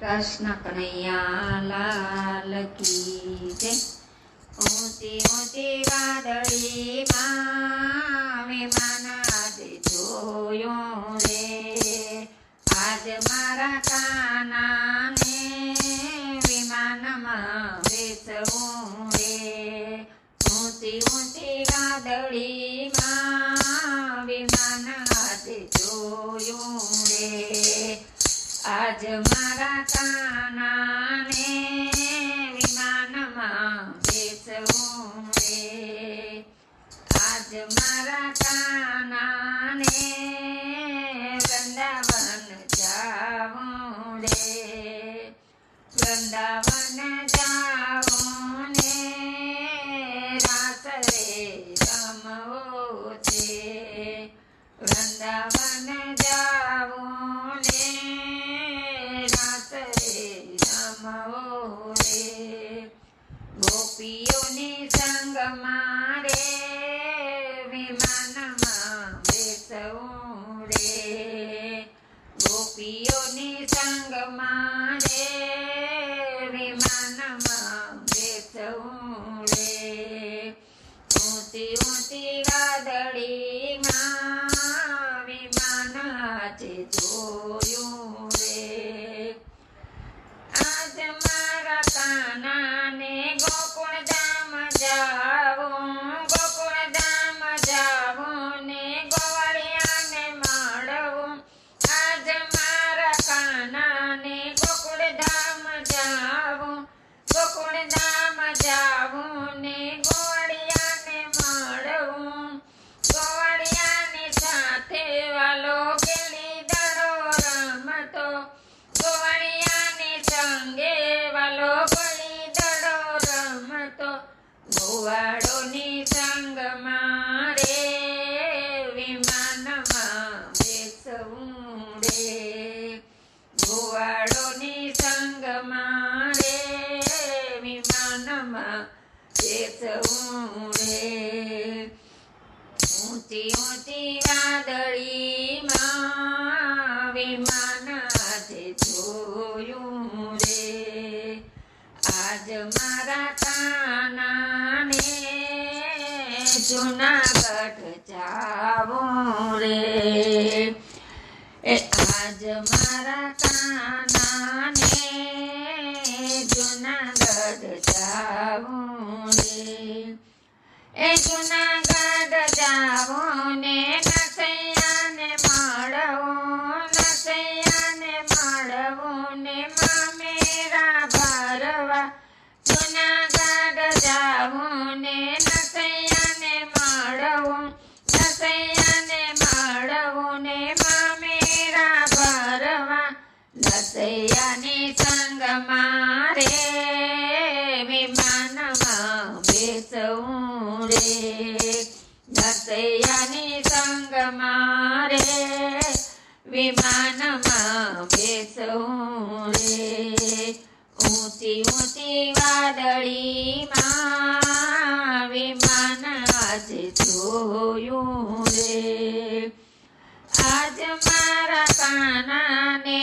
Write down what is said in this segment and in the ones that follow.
કૃષ્ણ કનૈયા લાલ કી જય. ઊંચી વાદળીમાં વિમાન આજ જોયો રે. આજ મારા કાનાને વિમાનમાં બેસવું રે. ઊંચી ઊંચી વાદળીમાં વિમાન આજ જોયું રે. આજ મારા કાનાને વિમાનમાં બેસવું રે, આજ મારા તાનાને વૃંદાવન જાવું રે, વૃંદાવન જાવું ને રાત રે રમવો છે, વૃંદાવન સંગ મારે વિમાનમાં બેસવું રે ગોપીઓની સંગ મારે વિમાનમાં બેસવું ધામ જાવું ને ગોવાળિયાને મળવું? ગોવાળિયાની સાથે વાલો કેળી દડો રમતો. ગોવાળિયાની સંગે વાલો ગળી દડો રમતો. ગોવાળોની રે ઊંચી ઊંચી વાદળીમાં વિમાન આજે જોયું રે. આજ મારા કાનાને જુનાગઢ જાવું રે. એ આજ મારા કાનાને જુનાગઢ જાવું એ જુનાગઢ જાવું ને નસૈયાને બેસવું રે નસૈયાની સંગ મારે વિમાનમાં બેસૌરે ઊંચી ઊંચી વાદળીમાં વિમાન આજે જોયું રે. આજ મારા કાનાને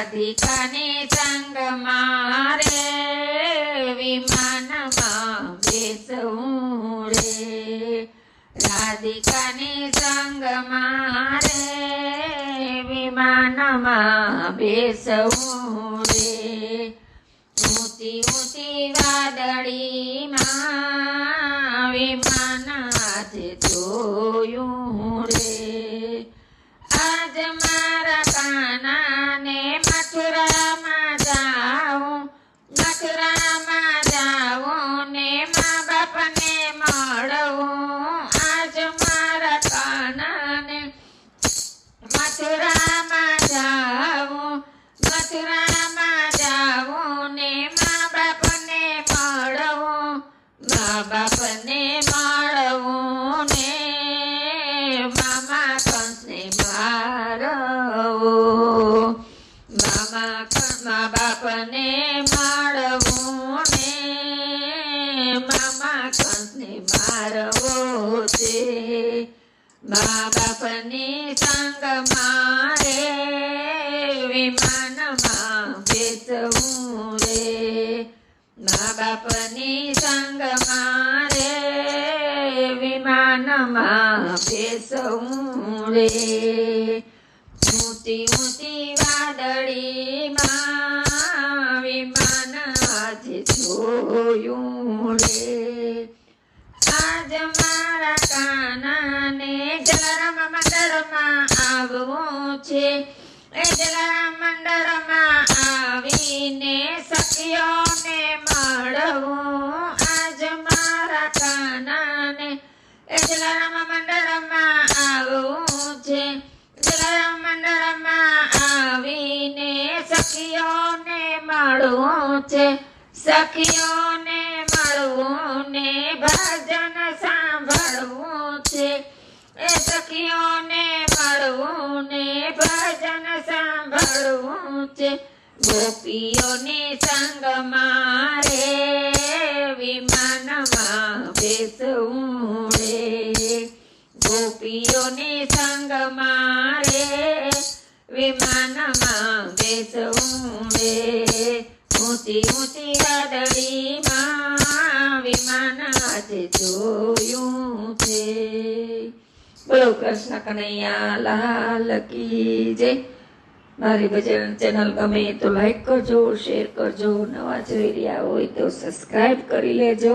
રાધિકાની સંગ મારે, વિમાનમાં બેસવું રે રાધિકાની સંગ મારે, વિમાનમાં બેસવું રે ઊંચી ઊંચી વાદળીમાં વિમાન આજે જોયું. કંસને મારવો છે. મા બાપની સંગ મારે, વિમાનમાં બેસવું રે. મા બાપની સંગ મારે, વિમાનમાં બેસવું રે. ઊંચી ઊંચી વાદળીમાં વિમાન આજે જોયું રે. મંડળમાં આવવું છે એટલા મંડળમાં આવીને સખીઓને મળવું. આજ મારા કાનાને. એટલા મંડળમાં આવવું છે. જલારામ મંડળમાં આવીને સખીઓને મળવું છે. સખીઓને મળવું ને ભજન સાંભળવું છે. એ સખીઓને મળવું ને ભજન સાંભળવું છે ગોપીઓની સંગ મારે, વિમાનમાં બેસવું રે ગોપીઓની સંગ મારે, વિમાનમાં બેસવું રે ઊંચી ઊંચી વાદળીમાં વિમાન આજે જોયું છે. બોલો, કૃષ્ણ કનૈયા, લાલ કી જય. મારી ભજન ચેનલ ગમે તો લાઈક કરજો શેર કરજો, નવા જોઈ રહ્યા હોય તો સબસ્ક્રાઈબ કરી લેજો.